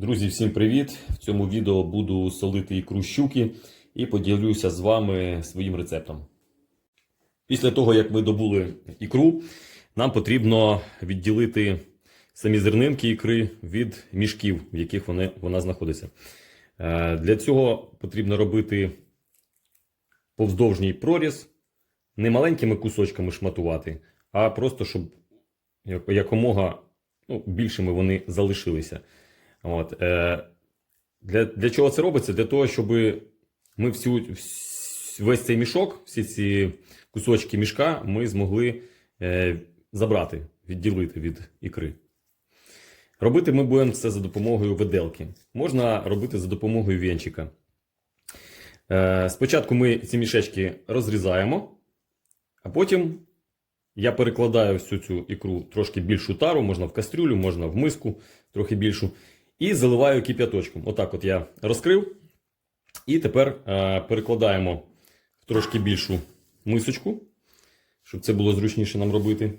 Друзі, всім привіт! В цьому відео буду солити ікру щуки і поділюся з вами своїм рецептом. Після того, як ми добули ікру, нам потрібно відділити самі зернинки ікри від мішків, в яких вони, вона знаходиться. Е, Для цього потрібно робити повздовжній проріз, не маленькими кусочками шматувати, а просто щоб якомога ну, більшими вони залишилися. От, е, для, для чого це робиться? Для того, щоб ми всю, вс- весь цей мішок, всі ці кусочки мішка ми змогли е, забрати, відділити від ікри. Робити ми будемо це за допомогою виделки. Можна робити за допомогою венчика. Е, спочатку ми ці мішечки розрізаємо, а потім я перекладаю всю цю ікру трошки більшу тару, можна в кастрюлю, можна в миску трохи більшу. І заливаю кип'яточком. Отак от я розкрив. І тепер е, перекладаємо в трошки більшу мисочку, щоб це було зручніше нам робити.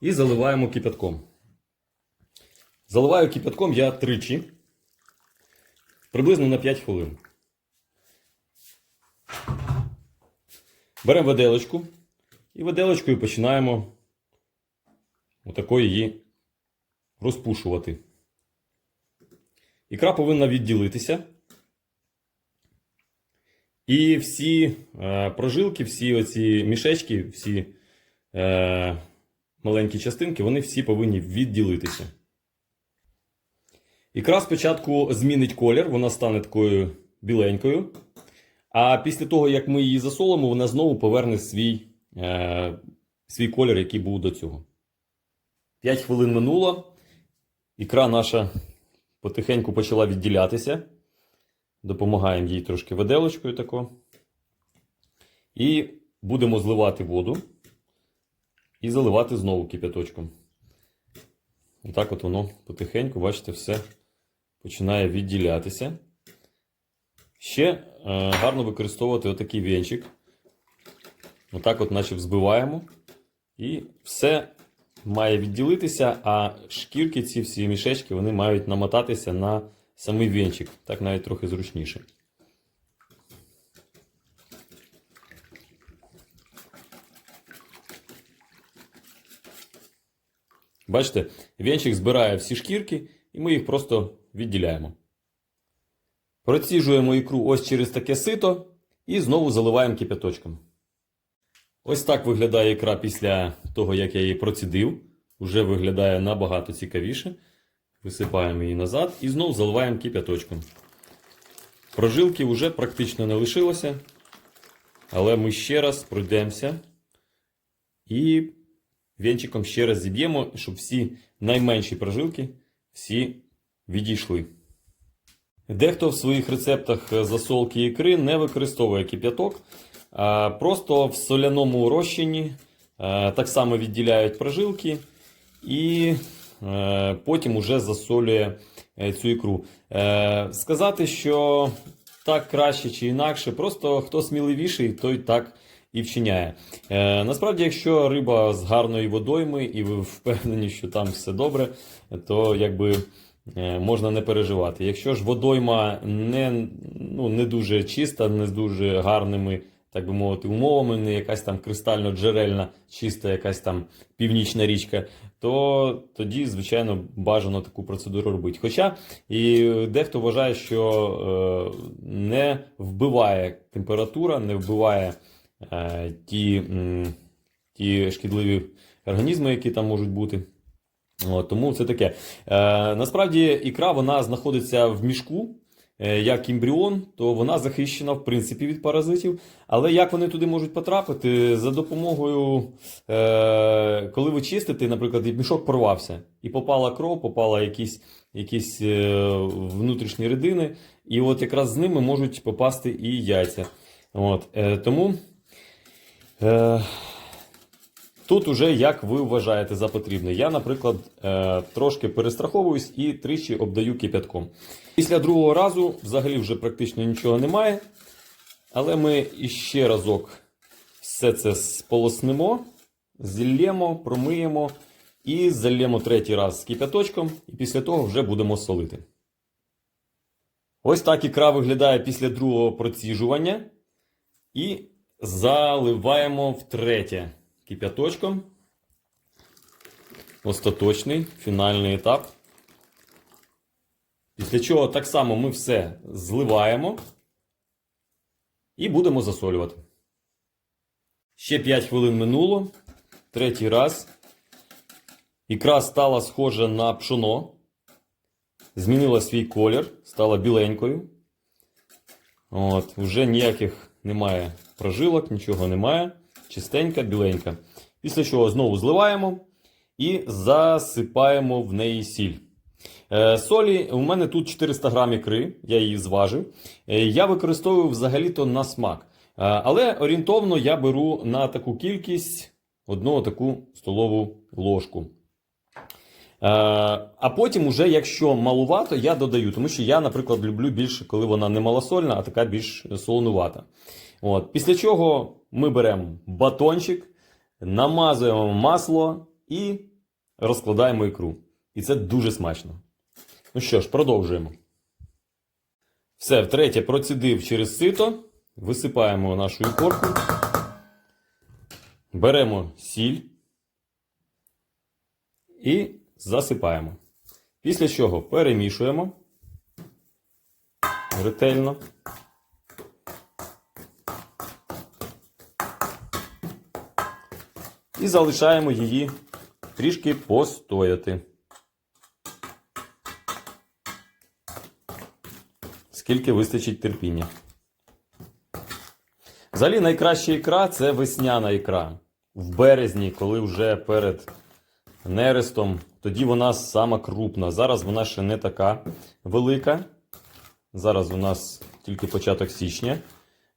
І заливаємо кип'ятком. Заливаю кип'ятком я тричі, приблизно на 5 хвилин. Беремо виделочку і виделочкою починаємо отако її розпушувати. Ікра повинна відділитися. І всі е, прожилки, всі оці мішечки, всі е, маленькі частинки, вони всі повинні відділитися. Ікра спочатку змінить колір, вона стане такою біленькою. А після того, як ми її засолимо, вона знову поверне свій, е, свій колір, який був до цього. 5 хвилин минуло. Ікра наша потихеньку почала відділятися. Допомагаємо їй трошки виделочкою тако. І будемо зливати воду і заливати знову кип'яточком. Отак от воно потихеньку, бачите, все починає відділятися. Ще е, гарно використовувати отакий венчик. Отак от, наче взбиваємо. І все має відділитися, а шкірки, ці всі мішечки, вони мають намотатися на самий венчик. Так навіть трохи зручніше. Бачите, венчик збирає всі шкірки, і ми їх просто відділяємо. Проціжуємо ікру ось через таке сито і знову заливаємо кипяточком. Ось так виглядає ікра після того, як я її процідив. Уже виглядає набагато цікавіше. Висипаємо її назад і знову заливаємо кипяточком. Прожилки вже практично не лишилося. Але ми ще раз пройдемося і венчиком ще раз зіб'ємо, щоб всі найменші прожилки всі відійшли. Дехто в своїх рецептах засолки ікри не використовує кип'яток, просто в соляному розчині е, так само відділяють прожилки і е, потім уже засолює е, цю ікру. Е, Сказати, що так краще чи інакше, просто хто сміливіший, той так і вчиняє. Е, Насправді, якщо риба з гарної водойми і ви впевнені, що там все добре, то якби. Е, можна не переживати. Якщо ж водойма не, ну, не дуже чиста, не з дуже гарними, так би мовити, умовами, не якась там кристально-джерельна, чиста якась там північна річка, то тоді, звичайно, бажано таку процедуру робити. Хоча і дехто вважає, що е, не вбиває температура, не вбиває е, ті, ті шкідливі організми, які там можуть бути. Тому це таке. Е, насправді ікра вона знаходиться в мішку. Е, Як ембріон, то вона захищена в принципі від паразитів. Але як вони туди можуть потрапити? За допомогою, е, коли ви чистите, наприклад, мішок порвався, і попала кров, попала якісь, якісь е, внутрішні рідини, і от якраз з ними можуть попасти і яйця. От, тому. Тут уже як ви вважаєте за потрібне. Я, наприклад, е, трошки перестраховуюсь і тричі обдаю кипятком. Після другого разу взагалі вже практично нічого немає. Але ми іще разок все це сполоснемо, зіллємо, промиємо І зальємо третій раз з кип'яточком, і після того вже будемо солити. Ось так ікра виглядає після другого проціжування. І заливаємо втретє кип'яточком. Остаточний фінальний етап. Після чого так само ми все зливаємо і будемо засолювати. Ще 5 хвилин минуло. Третій раз. Ікра стала схожа на пшоно. Змінила свій колір, стала біленькою. От, Вже ніяких немає прожилок, нічого немає. Чистенька, біленька. Після чого знову зливаємо і засипаємо в неї сіль. Е, солі у мене тут 400 грам ікри, я її зважив. Е, я використовую взагалі-то на смак. Е, але орієнтовно я беру на таку кількість одну таку столову ложку. А потім, уже, якщо малувато, я додаю, тому що я, наприклад, люблю більше, коли вона не малосольна, а така більш солонувата. От. Після чого ми беремо батончик, намазуємо масло і розкладаємо ікру. І це дуже смачно. Ну що ж, продовжуємо. Все, втретє, процідив через сито. Висипаємо нашу ікорку. Беремо сіль і засипаємо. Після чого перемішуємо ретельно. І залишаємо її трішки постояти. Скільки вистачить терпіння. Взагалі найкраща ікра це весняна ікра. В березні, коли вже перед нерестом, тоді вона сама крупна. Зараз вона ще не така велика. Зараз у нас тільки початок січня.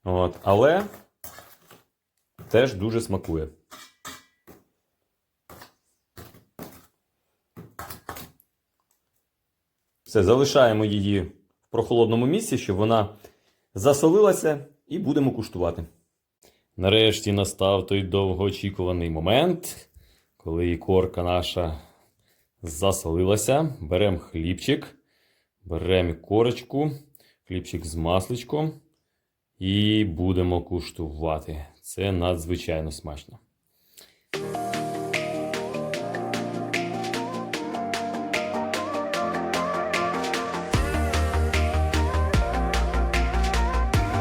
От. Але теж дуже смакує. Все, залишаємо її в прохолодному місці, щоб вона засолилася, і будемо куштувати. Нарешті настав той довгоочікуваний момент, коли ікорка наша засолилася. Беремо хлібчик, беремо корочку, хлібчик з масличком і будемо куштувати. Це надзвичайно смачно.